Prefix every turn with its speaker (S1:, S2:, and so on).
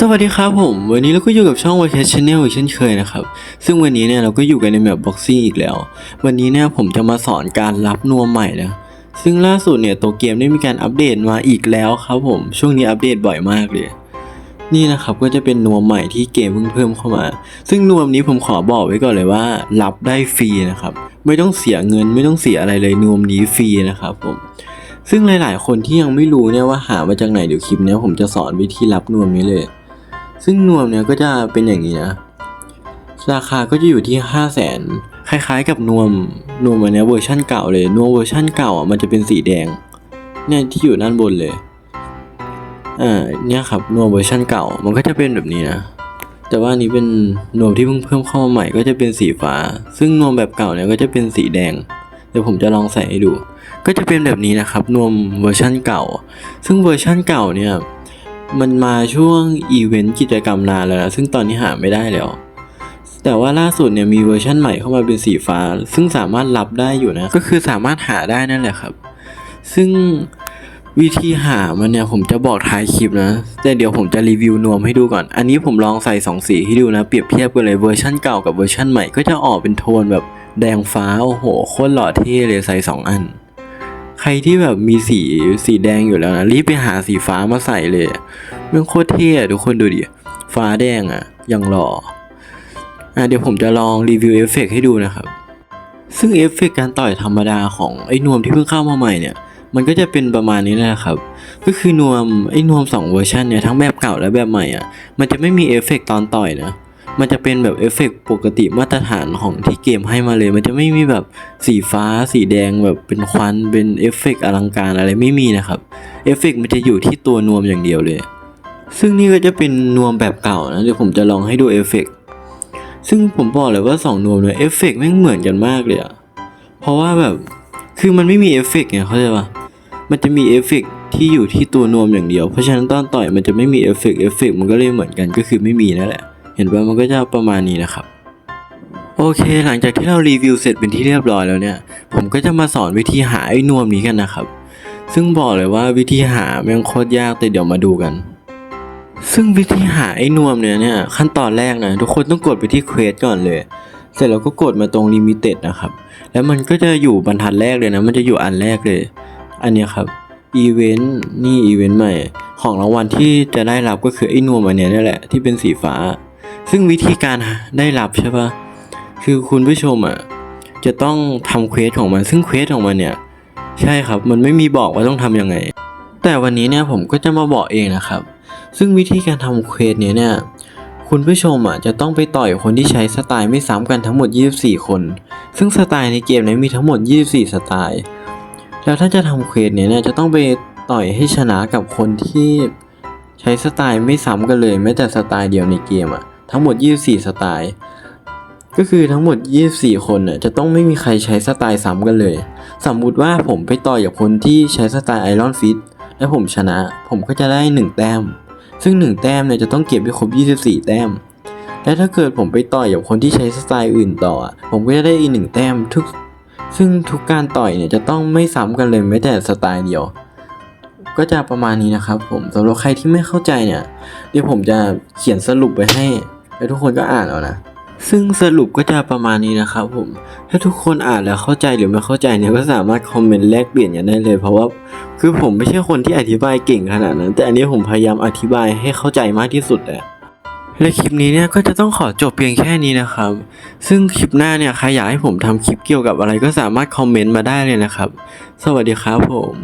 S1: สวัสดีครับผม วันนี้เราก็อยู่กับช่อง w a c a t Channel อีกเช่นเคยนะครับ ซึ่งวันนี้เนี่ยเราก็อยู่กันในแบบบ็อกซิ่อีกแล้ว วันนี้เนี่ยผมจะมาสอนการรับนวมใหม่นะ ซึ่งล่าสุดเนี่ยตัวเกมได้มีการอัปเดตมาอีกแล้วครับผม ช่วงนี้อัปเดตบ่อยมากเลย นี่นะครับก็จะเป็นนวมใหม่ที่เกมเพิ่งเพิ่มเข้ามา ซึ่งนวมนี้ผมขอบอกไว้ก่อนเลยว่า รับได้ฟรีนะครับ ไม่ต้องเสียเงินไม่ต้องเสียอะไรเลยนวมนี้ฟรีนะครับผมซึ่งหลาย ๆ คนที่ยังไม่รู้เนี่ยว่าหามาจากไหนเดี๋ยวคลิปนี้ผมจะสอนวิธีรับนวมนี้เลย ซึ่งนวมเนี่ยก็จะเป็นอย่างนี้นะ ราคาก็จะอยู่ที่ 5 0 0แสนคล้ายๆกับนวมนวมอันเนี้ยเวอร์ชั่นเก่าเลยนวมเวอร์ชั่นเก่าอะมันจะเป็นสีแดงเนี่ยที่อยู่ด้านบนเลยอ่าเนี่ยครับนวมเวอร์ชั่นเก่ามันก็จะเป็นแบบนี้นะแต่ว่านนี้เป็นนวมที่เพิ่งเพิ่มเข้ามาใหม่ก็จะเป็นสีฟ้า ซึ่งนวมแบบเก่าเนี่ยก็จะเป็นสีแดง เดี๋ยวผมจะลองใส่ให้ดู ก็จะเป็นแบบนี้นะครับนวมเวอร์ชั่นเก่า ซึ่งเวอร์ชั่นเก่าเนี่ย มันมาช่วงอีเวนต์กิจกรรมนานแล้วนะซึ่งตอนนี้หาไม่ได้แล้ว แต่ว่าล่าสุดเนี่ยมีเวอร์ชั่นใหม่เข้ามาเป็นสีฟ้า ซึ่งสามารถรับได้อยู่นะ ก็คือสามารถหาได้นั่นแหละครับ ซึ่งวิธีหามันเนี่ยผมจะบอกท้ายคลิปนะ แต่เดี๋ยวผมจะรีวิวนวมให้ดูก่อน อันนี้ผมลองใส่สองสีให้ดูนะ เปรียบเทียบกันเลยเวอร์ชั่นเก่ากับเวอร์ชั่นใหม่ก็จะออกเป็นโทนแบบแดงฟ้า โอ้โหโคตรหล่อเท่เลยใส่สองอัน ใครที่แบบมีสีสีแดงอยู่แล้วนะรีบไปหาสีฟ้ามาใส่เลยมันโคตรเท่ทุกคนดูดิฟ้าแดงอะยังหล่ออะเดี๋ยวผมจะลองรีวิวเอฟเฟกต์ให้ดูนะครับ ซึ่งเอฟเฟกต์การต่อยธรรมดาของไอ้นวมที่เพิ่งเข้ามาใหม่เนี่ยมันก็จะเป็นประมาณนี้นะครับ ก็คือนวมไอ้นวมสองเวอร์ชันเนี่ยทั้งแบบเก่าและแบบใหม่อะ มันจะไม่มีเอฟเฟกต์ตอนต่อยนะ มันจะเป็นแบบเอฟเฟกต์ปกติมาตรฐานของที่เกมให้มาเลย มันจะไม่มีแบบสีฟ้าสีแดงแบบเป็นควันเป็นเอฟเฟกต์อลังการอะไรไม่มีนะครับเอฟเฟกต์มันจะอยู่ที่ตัวนวมอย่างเดียวเลย ซึ่งนี่ก็จะเป็นนวมแบบเก่านะเดี๋ยวผมจะลองให้ดูเอฟเฟกต์ซึ่งผมบอกเลยว่าสองนวมเนี่ยเอฟเฟกต์แม่งเหมือนกันมากเลยอะเพราะว่าแบบคือมันไม่มีเอฟเฟกต์ไงเข้าใจปะมันจะมีเอฟเฟกต์ที่อยู่ที่ตัวนวมอย่างเดียว เพราะฉะนั้นตอนต่อยมันจะไม่มีเอฟเฟกต์เอฟเฟกต์มันก็เลยเหมือนกันก็คือไม่มีนั่นแหละ เห็นว่ามันก็จะประมาณนี้นะครับ โอเค หลังจากที่เรารีวิวเสร็จเป็นที่เรียบร้อยแล้วเนี่ย ผมก็จะมาสอนวิธีหาไอ้นวมนี้กันนะครับ ซึ่งบอกเลยว่าวิธีหาแม่งโคตรยากแต่เดี๋ยวมาดูกัน ซึ่งวิธีหาไอ้นวมเนี่ยเนี่ยขั้นตอนแรกนะทุกคนต้องกดไปที่เควสก่อนเลยเสร็จแล้วก็กดมาตรงลิมิเต็ดนะครับ แล้วมันก็จะอยู่บรรทัดแรกเลยนะ มันจะอยู่อันแรกเลย อันนี้ครับ อีเวนต์นี่อีเวนต์ใหม่ ของรางวัลที่จะได้รับก็คือไอ้นวมอันเนี้ยนี่แหละที่เป็นสีฟ้า ซึ่งวิธีการได้รับใช่ปะคือคุณผู้ชมอะจะต้องทำเควสของมัน ซึ่งเควสของมันเนี่ย ใช่ครับมันไม่มีบอกว่าต้องทำยังไง แต่วันนี้เนี่ยผมก็จะมาบอกเองนะครับ ซึ่งวิธีการทำเควสเนี้ยเนี่ยคุณผู้ชมอะจะต้องไปต่อยคนที่ใช้สไตล์ไม่ซ้ำกันทั้งหมด 24 คน ซึ่งสไตล์ในเกมเนี้มีทั้งหมด 24 สไตล์ แล้วถ้าจะทำเควสเนี้ยเนี่ยจะต้องไปต่อยให้ชนะกับคนที่ใช้สไตล์ไม่ซ้ำกันเลยแม้แต่สไตล์เดียวในเกมอะ ทั้งหมด 24 สไตล์ ก็คือทั้งหมด 24 คนน่ะจะต้องไม่มีใครใช้สไตล์ซ้ำกันเลย สมมุติว่าผมไปต่อยกับคนที่ใช้สไตล์ไอรอนฟิตและผมชนะ ผมก็จะได้ 1 แต้ม ซึ่ง 1 แต้มเนี่ยจะต้องเก็บให้ครบ 24 แต้ม และถ้าเกิดผมไปต่อยกับคนที่ใช้สไตล์อื่นต่อ ผมก็จะได้อีกหนึ่งแต้มทุก ซึ่งทุกการต่อยเนี่ยจะต้องไม่ซ้ำกันเลยแม้แต่สไตล์เดียวก็จะประมาณนี้นะครับผมสำหรับใครที่ไม่เข้าใจเนี่ย เดี๋ยวผมจะเขียนสรุปไว้ให้ แล้วทุกคนก็อ่านเอานะซึ่งสรุปก็จะประมาณนี้นะครับผม ถ้าทุกคนอ่านแล้วเข้าใจหรือไม่เข้าใจเนี่ยก็สามารถคอมเมนต์แลกเปลี่ยนกันได้เลย เพราะว่าคือผมไม่ใช่คนที่อธิบายเก่งขนาดนั้น แต่อันนี้ผมพยายามอธิบายให้เข้าใจมากที่สุดแหละและคลิปนี้เนี่ยก็จะต้องขอจบเพียงแค่นี้นะครับ ซึ่งคลิปหน้าเนี่ยใครอยากให้ผมทำคลิปเกี่ยวกับอะไรก็สามารถคอมเมนต์มาได้เลยนะครับ สวัสดีครับผม